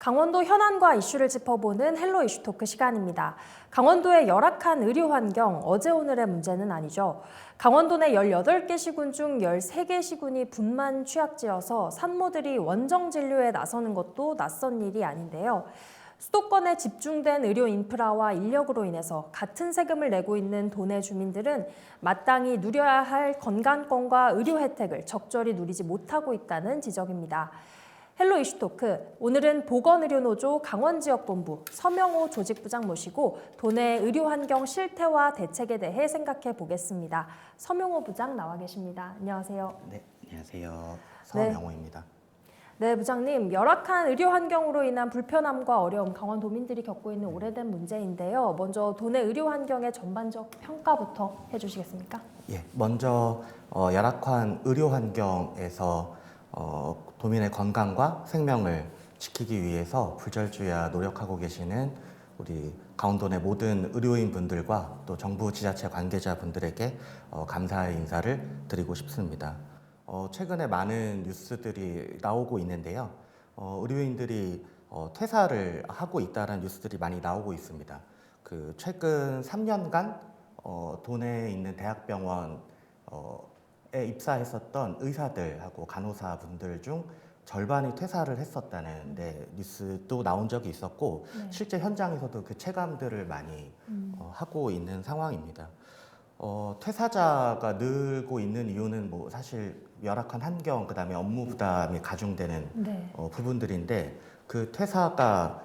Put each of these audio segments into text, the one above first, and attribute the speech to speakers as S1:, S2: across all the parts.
S1: 강원도 현안과 이슈를 짚어보는 헬로 이슈 토크 시간입니다. 강원도의 열악한 의료 환경, 어제 오늘의 문제는 아니죠. 강원도 내 18개 시군 중 13개 시군이 분만 취약지여서 산모들이 원정 진료에 나서는 것도 낯선 일이 아닌데요. 수도권에 집중된 의료 인프라와 인력으로 인해서 같은 세금을 내고 있는 도내 주민들은 마땅히 누려야 할 건강권과 의료 혜택을 적절히 누리지 못하고 있다는 지적입니다. 헬로 이슈 토크 오늘은 보건의료노조 강원지역본부 서명호 조직부장 모시고 도내 의료 환경 실태와 대책에 대해 생각해 보겠습니다. 서명호 부장 나와 계십니다. 안녕하세요.
S2: 네, 안녕하세요.
S1: 네.
S2: 서명호입니다.
S1: 네, 부장님. 열악한 의료 환경으로 인한 불편함과 어려움 강원도민들이 겪고 있는 오래된 문제인데요. 먼저 도내 의료 환경의 전반적 평가부터 해 주시겠습니까?
S2: 예, 먼저 어, 열악한 의료 환경에서 어, 도민의 건강과 생명을 지키기 위해서 불절주야 노력하고 계시는 우리 강원도 내 모든 의료인 분들과 또 정부 지자체 관계자 분들에게 어, 감사의 인사를 드리고 싶습니다. 어, 최근에 많은 뉴스들이 나오고 있는데요. 어, 의료인들이 어, 퇴사를 하고 있다는 뉴스들이 많이 나오고 있습니다. 그 최근 3년간 어, 도내에 있는 대학병원 어, 에 입사했었던 의사들하고 간호사 분들 중 절반이 퇴사를 했었다는 네, 뉴스도 나온 적이 있었고
S1: 네.
S2: 실제 현장에서도 그 체감들을 많이
S1: 음.
S2: 어, 하고 있는 상황입니다. 어, 퇴사자가 늘고 있는 이유는 뭐 사실 열악한 환경 그다음에 업무 부담이 가중되는
S1: 네.
S2: 어, 부분들인데 그 퇴사가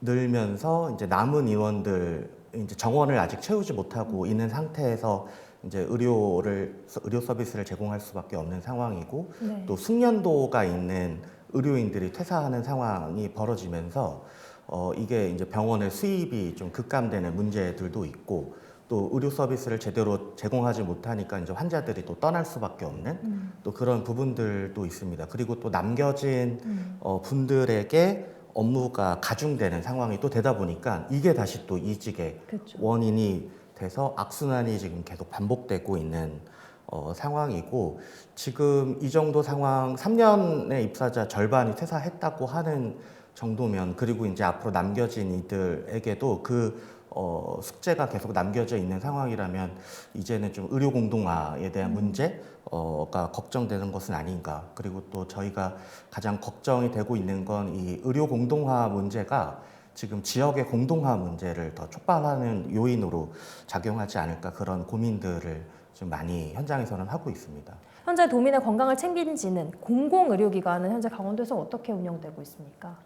S2: 늘면서 이제 남은 인원들 이제 정원을 아직 채우지 못하고 있는 상태에서 이제 의료를 의료 서비스를 제공할 수밖에 없는 상황이고
S1: 네.
S2: 또 숙련도가 있는 의료인들이 퇴사하는 상황이 벌어지면서 어 이게 이제 병원의 수입이 좀 급감되는 문제들도 있고 또 의료 서비스를 제대로 제공하지 못하니까 이제 환자들이 또 떠날 수밖에 없는
S1: 음.
S2: 또 그런 부분들도 있습니다. 그리고 또 남겨진
S1: 음.
S2: 어, 분들에게 업무가 가중되는 상황이 또 되다 보니까 이게 다시 또 이직의
S1: 그렇죠.
S2: 원인이 돼서 악순환이 지금 계속 반복되고 있는 어, 상황이고 지금 이 정도 상황 3년의 입사자 절반이 퇴사했다고 하는 정도면 그리고 이제 앞으로 남겨진 이들에게도 그 어, 숙제가 계속 남겨져 있는 상황이라면 이제는 좀 의료 공동화에 대한 문제가 걱정되는 것은 아닌가. 그리고 또 저희가 가장 걱정이 되고 있는 건 이 의료 공동화 문제가 지금 지역의 공동화 문제를 더 촉발하는 요인으로 작용하지 않을까 그런 고민들을 좀 많이 현장에서는 하고 있습니다.
S1: 현재 도민의 건강을 챙기지는 공공의료기관은 현재 강원도에서 어떻게 운영되고 있습니까?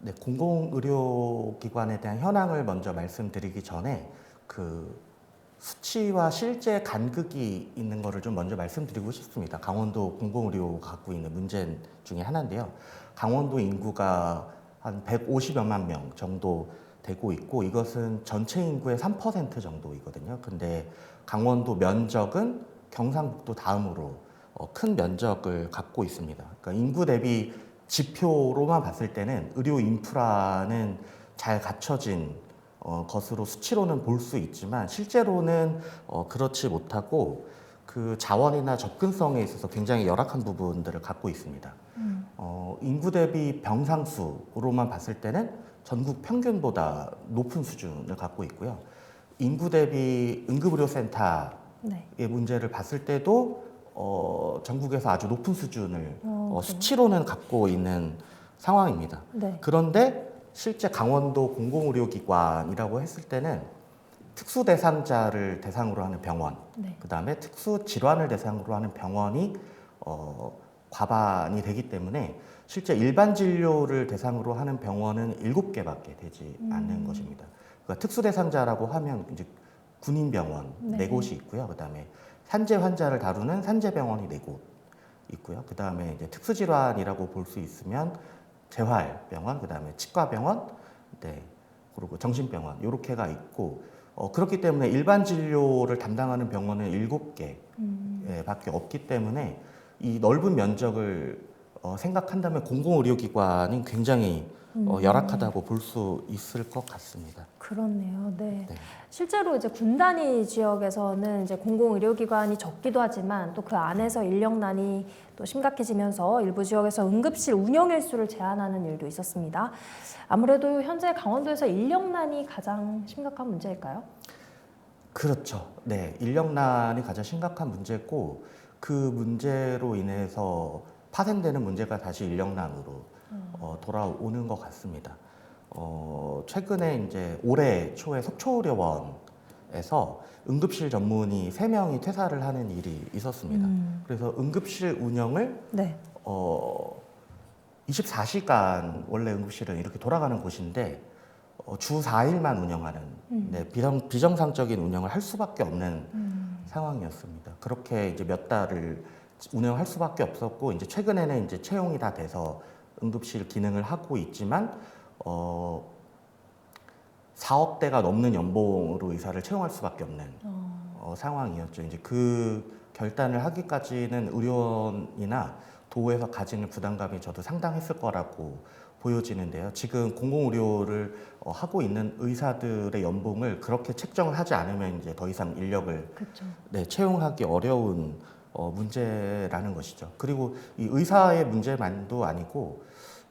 S2: 네, 공공의료기관에 대한 현황을 먼저 말씀드리기 전에 그 수치와 실제 간극이 있는 거를 좀 먼저 말씀드리고 싶습니다. 강원도 공공의료가 갖고 있는 문제 중에 하나인데요. 강원도 인구가 한 150여만 명 정도 되고 있고 이것은 전체 인구의 3% 정도이거든요. 근데 강원도 면적은 경상북도 다음으로 어, 큰 면적을 갖고 있습니다. 그러니까 인구 대비 지표로만 봤을 때는 의료 인프라는 잘 갖춰진 어, 것으로 수치로는 볼 수 있지만 실제로는 어, 그렇지 못하고 그 자원이나 접근성에 있어서 굉장히 열악한 부분들을 갖고 있습니다.
S1: 음.
S2: 어, 인구 대비 병상 수로만 봤을 때는 전국 평균보다 높은 수준을 갖고 있고요. 인구 대비 응급의료센터의
S1: 네.
S2: 문제를 봤을 때도 어, 전국에서 아주 높은 수준을
S1: 어,
S2: 어? 수치로는 갖고 있는 상황입니다.
S1: 네.
S2: 그런데 실제 강원도 공공의료기관이라고 했을 때는 특수 대상자를 대상으로 하는 병원,
S1: 네.
S2: 그 다음에 특수 질환을 대상으로 하는 병원이 어, 과반이 되기 때문에 실제 일반 진료를 대상으로 하는 병원은 일곱 개밖에 되지
S1: 음.
S2: 않는 것입니다. 그러니까 특수 대상자라고 하면 이제 군인 병원
S1: 네.
S2: 네 곳이 있고요. 그 다음에 산재 환자를 다루는 산재 병원이 네 곳 있고요. 그 다음에 이제 특수 질환이라고 볼 수 있으면 재활 병원, 그 다음에 치과 병원, 네, 그리고 정신병원 이렇게가 있고 어, 그렇기 때문에 일반 진료를 담당하는 병원은 일곱 개
S1: 음.
S2: 예, 밖에 없기 때문에 이 넓은 면적을 어, 생각한다면 공공의료기관은 굉장히 어, 열악하다고 볼 수 있을 것 같습니다.
S1: 그렇네요. 네.
S2: 네.
S1: 실제로 이제 군 단위 지역에서는 이제 공공 의료기관이 적기도 하지만 또 그 안에서 인력난이 또 심각해지면서 일부 지역에서 응급실 운영 일수를 제한하는 일도 있었습니다. 아무래도 현재 강원도에서 인력난이 가장 심각한 문제일까요?
S2: 그렇죠. 네, 인력난이 가장 심각한 문제고 그 문제로 인해서 파생되는 문제가 다시 인력난으로 어, 돌아오는 것 같습니다. 어, 최근에 이제 올해 초에 속초의료원에서 응급실 전문의 세명이 퇴사를 하는 일이 있었습니다.
S1: 음.
S2: 그래서 응급실 운영을
S1: 네.
S2: 어, 24시간 원래 응급실은 이렇게 돌아가는 곳인데 어, 주 4일만 운영하는
S1: 음.
S2: 네, 비정, 비정상적인 운영을 할 수밖에 없는
S1: 음.
S2: 상황이었습니다. 그렇게 이제 몇 달을 운영할 수밖에 없었고 이제 최근에는 이제 채용이 다 돼서 응급실 기능을 하고 있지만 어 4억 대가 넘는 연봉으로 의사를 채용할 수밖에 없는
S1: 어.
S2: 어, 상황이었죠. 이제 그 결단을 하기까지는 의료원이나 도에서 가지는 부담감이 저도 상당했을 거라고 보여지는데요. 지금 공공의료를 어, 하고 있는 의사들의 연봉을 그렇게 책정을 하지 않으면 이제 더 이상 인력을
S1: 그렇죠.
S2: 네, 채용하기 어려운 어, 문제라는 것이죠. 그리고 이 의사의 문제만도 아니고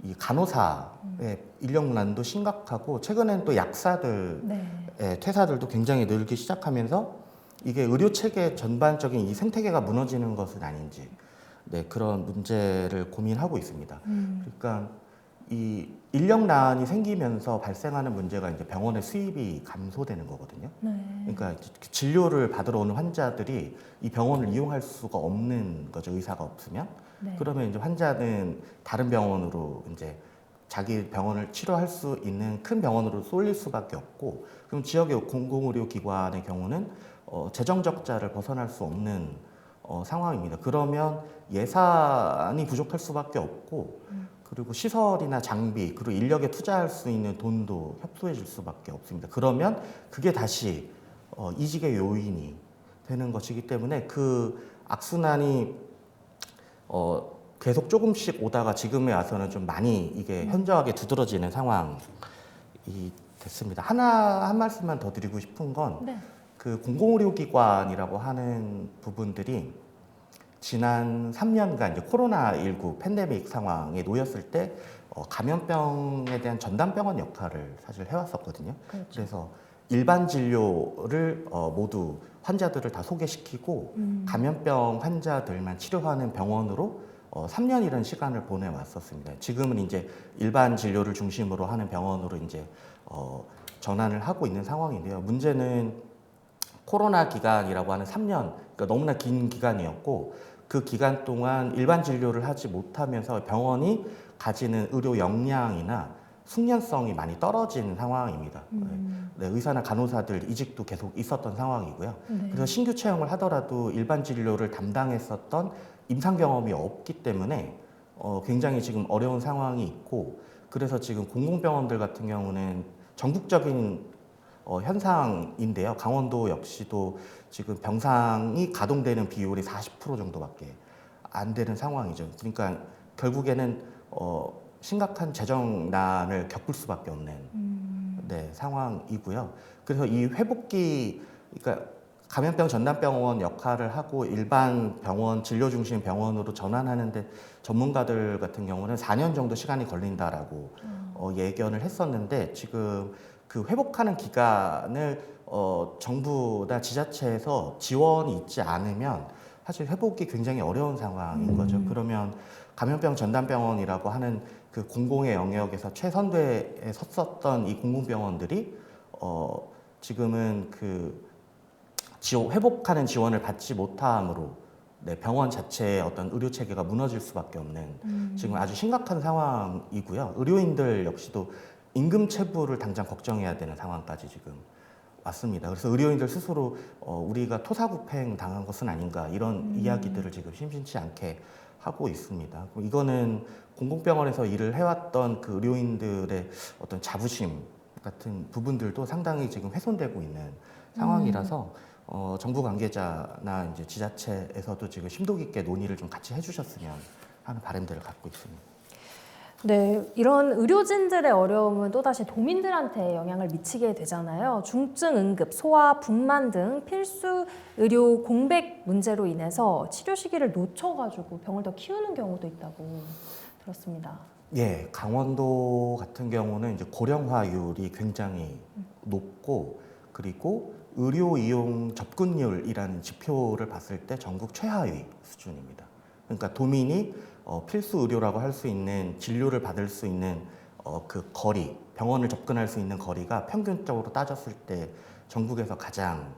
S2: 이 간호사의 인력난도 심각하고 최근엔 또 약사들
S1: 네.
S2: 예, 퇴사들도 굉장히 늘기 시작하면서 이게 의료 체계 전반적인 이 생태계가 무너지는 것은 아닌지 네, 그런 문제를 고민하고 있습니다.
S1: 음.
S2: 그러니까 이 인력난이 생기면서 발생하는 문제가 이제 병원의 수입이 감소되는 거거든요.
S1: 네.
S2: 그러니까 진료를 받으러 오는 환자들이 이 병원을 이용할 수가 없는 거죠. 의사가 없으면.
S1: 네.
S2: 그러면 이제 환자는 다른 병원으로 이제 자기 병원을 치료할 수 있는 큰 병원으로 쏠릴 수밖에 없고 그럼 지역의 공공의료 기관의 경우는 어, 재정 적자를 벗어날 수 없는 어, 상황입니다. 그러면 예산이 부족할 수밖에 없고 그리고 시설이나 장비 그리고 인력에 투자할 수 있는 돈도 협소해 질 수밖에 없습니다. 그러면 그게 다시 어, 이직의 요인이 되는 것이기 때문에 그 악순환이 어, 계속 조금씩 오다가 지금에 와서는 좀 많이 이게 현저하게 두드러지는 상황이 됐습니다. 하나 한 말씀만 더 드리고 싶은 건
S1: 네.
S2: 그 공공의료기관이라고 하는 부분들이 지난 3년간 이제 코로나19 팬데믹 상황에 놓였을 때 어, 감염병에 대한 전담병원 역할을 사실 해왔었거든요.
S1: 그렇죠.
S2: 그래서 일반 진료를 어, 모두 환자들을 다 소개시키고
S1: 음.
S2: 감염병 환자들만 치료하는 병원으로 어, 3년이라는 시간을 보내왔었습니다. 지금은 이제 일반 진료를 중심으로 하는 병원으로 이제 어, 전환을 하고 있는 상황인데요. 문제는 코로나 기간이라고 하는 3년, 그러니까 너무나 긴 기간이었고 그 기간 동안 일반 진료를 하지 못하면서 병원이 가지는 의료 역량이나 숙련성이 많이 떨어진 상황입니다.
S1: 음.
S2: 네, 의사나 간호사들 이직도 계속 있었던 상황이고요.
S1: 네.
S2: 그래서 신규 채용을 하더라도 일반 진료를 담당했었던 임상 경험이 없기 때문에 어, 굉장히 지금 어려운 상황이 있고 그래서 지금 공공병원들 같은 경우는 전국적인 어, 현상인데요. 강원도 역시도 지금 병상이 가동되는 비율이 40% 정도밖에 안 되는 상황이죠. 그러니까 결국에는 어, 심각한 재정난을 겪을 수밖에 없는
S1: 음.
S2: 네, 상황이고요. 그래서 이 회복기, 그러니까 감염병 전담병원 역할을 하고 일반 병원, 진료 중심 병원으로 전환하는데 전문가들 같은 경우는 4년 정도 시간이 걸린다라고 어, 예견을 했었는데 지금 그 회복하는 기간을 어, 정부나 지자체에서 지원이 있지 않으면 사실 회복이 굉장히 어려운 상황인
S1: 음.
S2: 거죠. 그러면 감염병 전담병원이라고 하는 그 공공의 영역에서 최선대에 섰었던 이 공공병원들이 어, 지금은 그 지원, 회복하는 지원을 받지 못함으로 네, 병원 자체의 어떤 의료 체계가 무너질 수밖에 없는
S1: 음.
S2: 지금 아주 심각한 상황이고요. 의료인들 역시도 임금 체불을 당장 걱정해야 되는 상황까지 지금 왔습니다. 그래서 의료인들 스스로 어, 우리가 토사구팽 당한 것은 아닌가 이런
S1: 음.
S2: 이야기들을 지금 심심치 않게 하고 있습니다. 이거는 공공병원에서 일을 해왔던 그 의료인들의 어떤 자부심 같은 부분들도 상당히 지금 훼손되고 있는 상황이라서 어, 정부 관계자나 이제 지자체에서도 지금 심도 깊게 논의를 좀 같이 해주셨으면 하는 바람들을 갖고 있습니다.
S1: 네, 이런 의료진들의 어려움은 또다시 도민들한테 영향을 미치게 되잖아요. 중증 응급, 소아, 분만 등 필수 의료 공백 문제로 인해서 치료 시기를 놓쳐가지고 병을 더 키우는 경우도 있다고 들었습니다.
S2: 예, 강원도 같은 경우는 이제 고령화율이 굉장히 높고 그리고 의료 이용 접근율이라는 지표를 봤을 때 전국 최하위 수준입니다. 그러니까 도민이 어, 필수 의료라고 할 수 있는 진료를 받을 수 있는 어, 그 거리, 병원을 접근할 수 있는 거리가 평균적으로 따졌을 때 전국에서 가장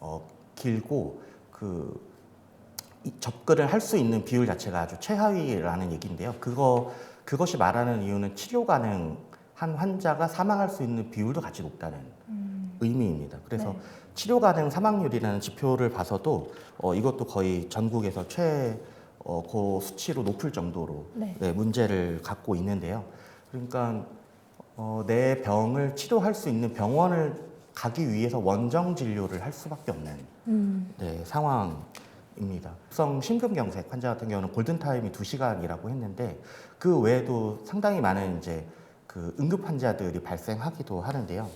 S2: 어, 길고 그이 접근을 할 수 있는 비율 자체가 아주 최하위라는 얘기인데요. 그거 그것이 말하는 이유는 치료 가능한 환자가 사망할 수 있는 비율도 같이 높다는 의미입니다. 그래서
S1: 네.
S2: 치료 가능 사망률이라는 지표를 봐서도 어, 이것도 거의 전국에서 최고 어, 수치로 높을 정도로
S1: 네.
S2: 네, 문제를 갖고 있는데요. 그러니까 어, 내 병을 치료할 수 있는 병원을 가기 위해서 원정 진료를 할 수밖에 없는
S1: 음,
S2: 네, 상황입니다. 성 심근경색 환자 같은 경우는 골든 타임이 2시간이라고 했는데 그 외에도 상당히 많은 이제 그 응급 환자들이 발생하기도 하는데요.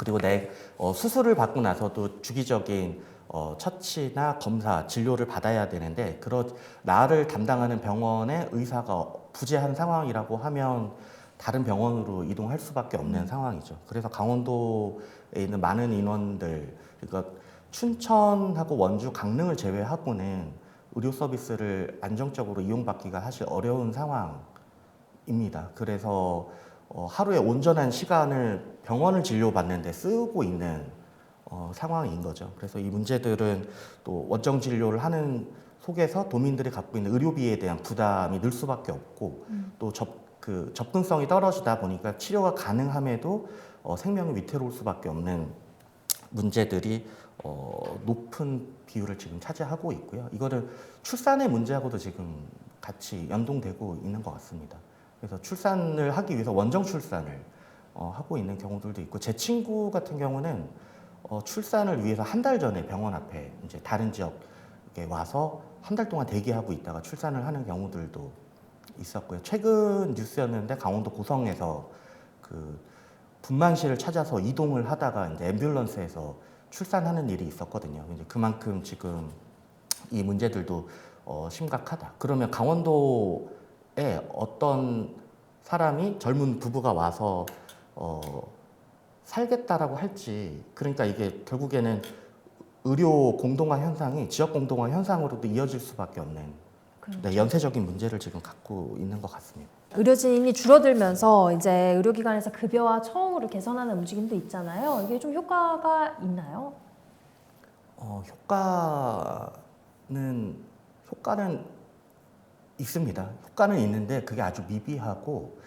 S2: 그리고 내 어, 수술을 받고 나서도 주기적인 어, 처치나 검사, 진료를 받아야 되는데 그런 나를 담당하는 병원의 의사가 부재한 상황이라고 하면 다른 병원으로 이동할 수밖에 없는 상황이죠. 그래서 강원도에 있는 많은 인원들, 그러니까 춘천하고 원주, 강릉을 제외하고는 의료 서비스를 안정적으로 이용받기가 사실 어려운 상황입니다. 그래서 어, 하루에 온전한 시간을 병원을 진료받는데 쓰고 있는 어, 상황인 거죠. 그래서 이 문제들은 또 원정 진료를 하는 속에서 도민들이 갖고 있는 의료비에 대한 부담이 늘 수밖에 없고 또접 그 접근성이 떨어지다 보니까 치료가 가능함에도 어, 생명이 위태로울 수밖에 없는 문제들이 어, 높은 비율을 지금 차지하고 있고요. 이거를 출산의 문제하고도 지금 같이 연동되고 있는 것 같습니다. 그래서 출산을 하기 위해서 원정 출산을 어, 하고 있는 경우들도 있고 제 친구 같은 경우는 어, 출산을 위해서 한 달 전에 병원 앞에 이제 다른 지역에 와서 한 달 동안 대기하고 있다가 출산을 하는 경우들도 있었고요. 최근 뉴스였는데 강원도 고성에서 그 분만실을 찾아서 이동을 하다가 이제 앰뷸런스에서 출산하는 일이 있었거든요. 이제 그만큼 지금 이 문제들도 어, 심각하다. 그러면 강원도 에 어떤 사람이 젊은 부부가 와서 어, 살겠다라고 할지 그러니까 이게 결국에는 의료 공동화 현상이 지역 공동화 현상으로도 이어질 수밖에 없는
S1: 그렇죠.
S2: 네, 연쇄적인 문제를 지금 갖고 있는 것 같습니다.
S1: 의료진이 줄어들면서 이제 의료기관에서 급여와 처우를 개선하는 움직임도 있잖아요. 이게 좀 효과가 있나요?
S2: 어, 효과는 효과는 있습니다. 효과는 있는데 그게 아주 미비하고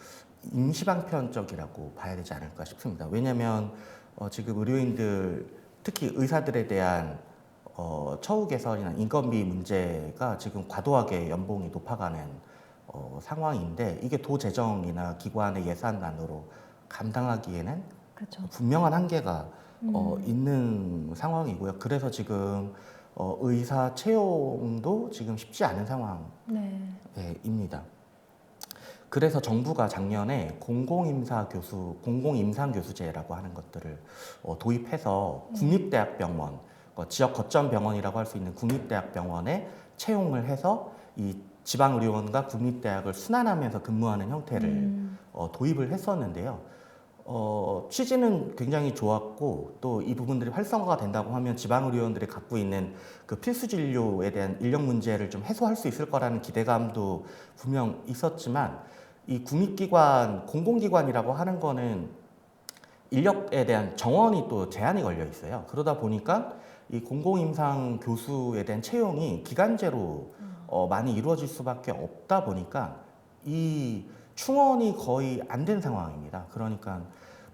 S2: 임시방편적이라고 봐야 되지 않을까 싶습니다. 왜냐하면 어, 지금 의료인들 특히 의사들에 대한 어, 처우 개선이나 인건비 문제가 지금 과도하게 연봉이 높아가는 어, 상황인데 이게 도 재정이나 기관의 예산만으로 감당하기에는
S1: 그렇죠.
S2: 분명한 한계가 어,
S1: 음.
S2: 있는 상황이고요. 그래서 지금 어, 의사 채용도 지금 쉽지 않은 상황입니다.
S1: 네.
S2: 그래서 정부가 작년에 공공임사 교수, 공공임상 교수제라고 하는 것들을 어, 도입해서 국립대학병원, 어, 지역 거점 병원이라고 할 수 있는 국립대학병원에 채용을 해서 이 지방의료원과 국립대학을 순환하면서 근무하는 형태를
S1: 음.
S2: 어, 도입을 했었는데요. 어, 취지는 굉장히 좋았고 또 이 부분들이 활성화가 된다고 하면 지방의료원들이 갖고 있는 그 필수 진료에 대한 인력 문제를 좀 해소할 수 있을 거라는 기대감도 분명 있었지만 이 국립기관, 공공기관이라고 하는 거는 인력에 대한 정원이 또 제한이 걸려 있어요. 그러다 보니까 이 공공임상 교수에 대한 채용이 기간제로 어, 많이 이루어질 수밖에 없다 보니까 이 충원이 거의 안 된 상황입니다. 그러니까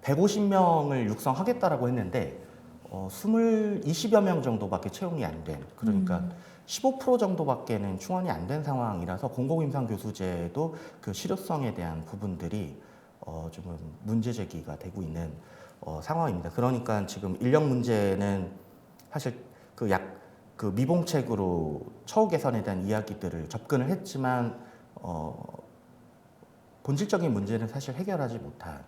S2: 150명을 육성하겠다라고 했는데 어, 20, 20여 명 정도밖에 채용이 안 된. 그러니까 15% 정도밖에는 충원이 안 된 상황이라서 공공임상 교수제도 그 실효성에 대한 부분들이 어, 좀 문제 제기가 되고 있는 어, 상황입니다. 그러니까 지금 인력 문제는 사실 그 약 그 미봉책으로 처우 개선에 대한 이야기들을 접근을 했지만 어, 본질적인 문제는 사실 해결하지 못한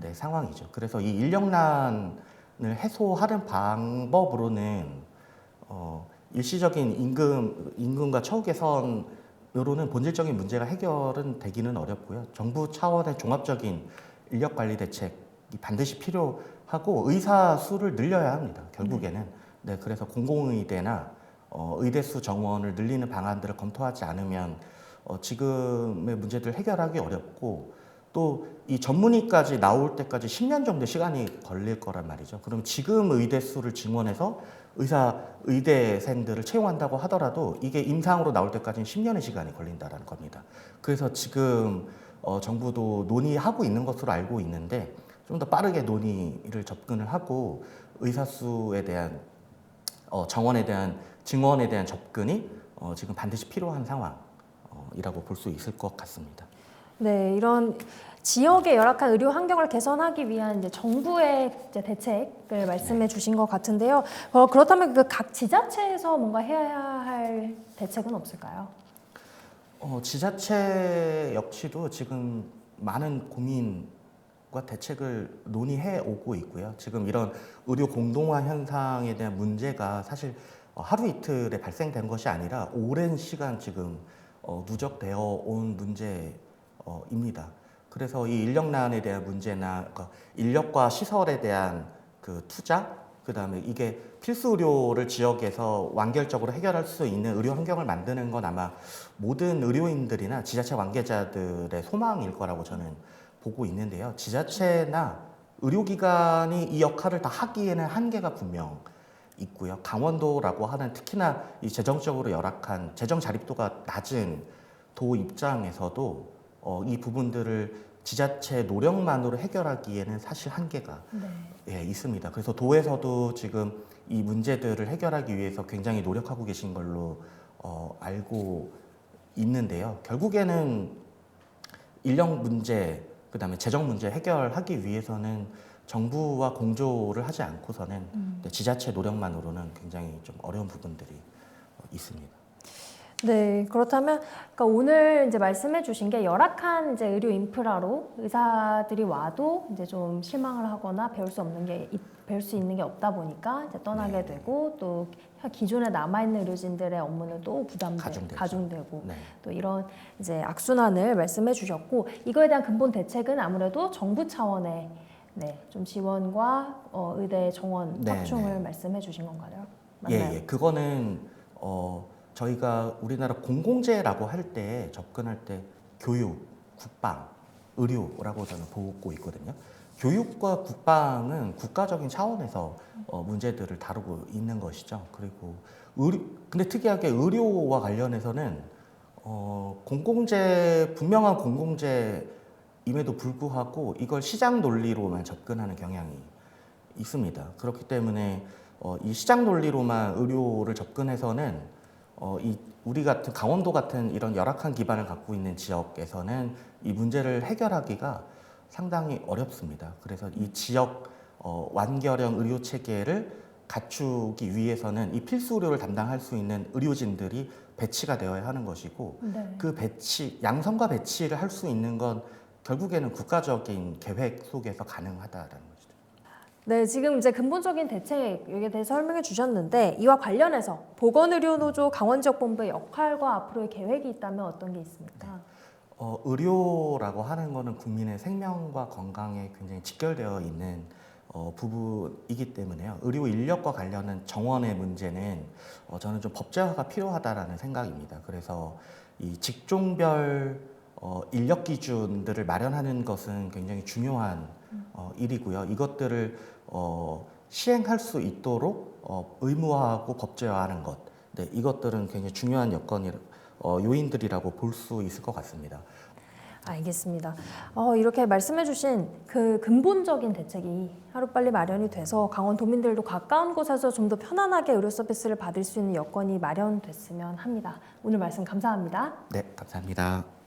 S2: 네, 상황이죠. 그래서 이 인력난을 해소하는 방법으로는 어, 일시적인 임금 임금과 처우 개선으로는 본질적인 문제가 해결은 되기는 어렵고요. 정부 차원의 종합적인 인력 관리 대책이 반드시 필요하고 의사 수를 늘려야 합니다. 결국에는 네, 그래서 공공의대나 어, 의대 수 정원을 늘리는 방안들을 검토하지 않으면 어, 지금의 문제들 해결하기 어렵고 또 이 전문의까지 나올 때까지 10년 정도 시간이 걸릴 거란 말이죠. 그럼 지금 의대 수를 증원해서 의사 의대생들을 채용한다고 하더라도 이게 임상으로 나올 때까지는 10년의 시간이 걸린다라는 겁니다. 그래서 지금 어, 정부도 논의하고 있는 것으로 알고 있는데 좀 더 빠르게 논의를 접근을 하고 의사 수에 대한 어, 정원에 대한 증원에 대한 접근이 어, 지금 반드시 필요한 상황 이라고 볼 수 있을 것 같습니다.
S1: 네, 이런 지역의 열악한 의료 환경을 개선하기 위한 이제 정부의 이제 대책을 말씀해 주신 것 같은데요. 어, 그렇다면 그 각 지자체에서 뭔가 해야 할 대책은 없을까요?
S2: 어, 지자체 역시도 지금 많은 고민과 대책을 논의해 오고 있고요. 지금 이런 의료 공동화 현상에 대한 문제가 사실 어, 하루 이틀에 발생된 것이 아니라 오랜 시간 지금 어, 누적되어 온 문제입니다. 그래서 이 인력난에 대한 문제나 그러니까 인력과 시설에 대한 그 투자, 그 다음에 이게 필수 의료를 지역에서 완결적으로 해결할 수 있는 의료 환경을 만드는 건 아마 모든 의료인들이나 지자체 관계자들의 소망일 거라고 저는 보고 있는데요. 지자체나 의료기관이 이 역할을 다 하기에는 한계가 분명 있고요. 강원도라고 하는 특히나 이 재정적으로 열악한 재정 자립도가 낮은 도 입장에서도 어, 이 부분들을 지자체 노력만으로 해결하기에는 사실 한계가
S1: 네.
S2: 예, 있습니다. 그래서 도에서도 지금 이 문제들을 해결하기 위해서 굉장히 노력하고 계신 걸로 어, 알고 있는데요. 결국에는 인력 문제, 그 다음에 재정 문제 해결하기 위해서는 정부와 공조를 하지 않고서는 네, 지자체 노력만으로는 굉장히 좀 어려운 부분들이 어, 있습니다.
S1: 네, 그렇다면 그러니까 오늘 이제 말씀해 주신 게 열악한 이제 의료 인프라로 의사들이 와도 이제 좀 실망을 하거나 배울 수 없는 게 있- 배울 수 있는 게 없다 보니까 이제 떠나게
S2: 네.
S1: 되고 또 기존에 남아 있는 의료진들의 업무는 또 부담돼
S2: 가중되죠.
S1: 가중되고
S2: 네.
S1: 또 이런 이제 악순환을 말씀해 주셨고 이거에 대한 근본 대책은 아무래도 정부 차원의 네, 좀 지원과 어, 의대 정원
S2: 네,
S1: 확충을
S2: 네.
S1: 말씀해 주신 건가요?
S2: 예,
S1: 맞나요?
S2: 예. 그거는 어, 저희가 우리나라 공공재라고 할 때 접근할 때 교육, 국방, 의료라고 저는 보고 있거든요. 교육과 국방은 국가적인 차원에서 어, 문제들을 다루고 있는 것이죠. 그리고 의료, 근데 특이하게 의료와 관련해서는 어, 공공재 분명한 공공재 임에도 불구하고 이걸 시장 논리로만 접근하는 경향이 있습니다. 그렇기 때문에 어, 이 시장 논리로만 의료를 접근해서는 어, 이 우리 같은 강원도 같은 이런 열악한 기반을 갖고 있는 지역에서는 이 문제를 해결하기가 상당히 어렵습니다. 그래서 이 지역 어, 완결형 의료 체계를 갖추기 위해서는 이 필수 의료를 담당할 수 있는 의료진들이 배치가 되어야 하는 것이고
S1: 네.
S2: 그 배치 양성과 배치를 할 수 있는 건 결국에는 국가적인 계획 속에서 가능하다라는 것이죠.
S1: 네, 지금 이제 근본적인 대책에 대해서 설명해 주셨는데 이와 관련해서 보건의료노조 강원지역본부의 역할과 앞으로의 계획이 있다면 어떤 게 있습니까?
S2: 어, 의료라고 하는 거는 국민의 생명과 건강에 굉장히 직결되어 있는 어, 부분이기 때문에요. 의료 인력과 관련한 정원의 문제는 어, 저는 좀 법제화가 필요하다라는 생각입니다. 그래서 이 직종별 어, 인력 기준들을 마련하는 것은 굉장히 중요한 어, 일이고요. 이것들을 어, 시행할 수 있도록 어, 의무화하고 법제화하는 것, 네, 이것들은 굉장히 중요한 여건이 어, 요인들이라고 볼 수 있을 것 같습니다.
S1: 알겠습니다. 어, 이렇게 말씀해주신 그 근본적인 대책이 하루빨리 마련이 돼서 강원도민들도 가까운 곳에서 좀 더 편안하게 의료 서비스를 받을 수 있는 여건이 마련됐으면 합니다. 오늘 말씀 감사합니다.
S2: 네, 감사합니다.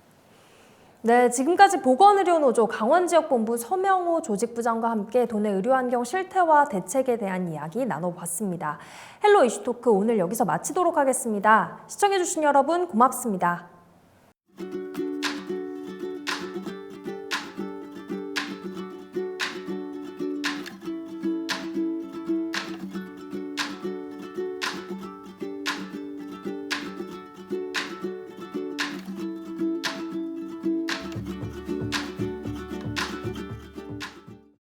S1: 네, 지금까지 보건의료노조 강원지역본부 서명호 조직부장과 함께 도내 의료환경 실태와 대책에 대한 이야기 나눠봤습니다. 헬로 이슈토크 오늘 여기서 마치도록 하겠습니다. 시청해주신 여러분 고맙습니다.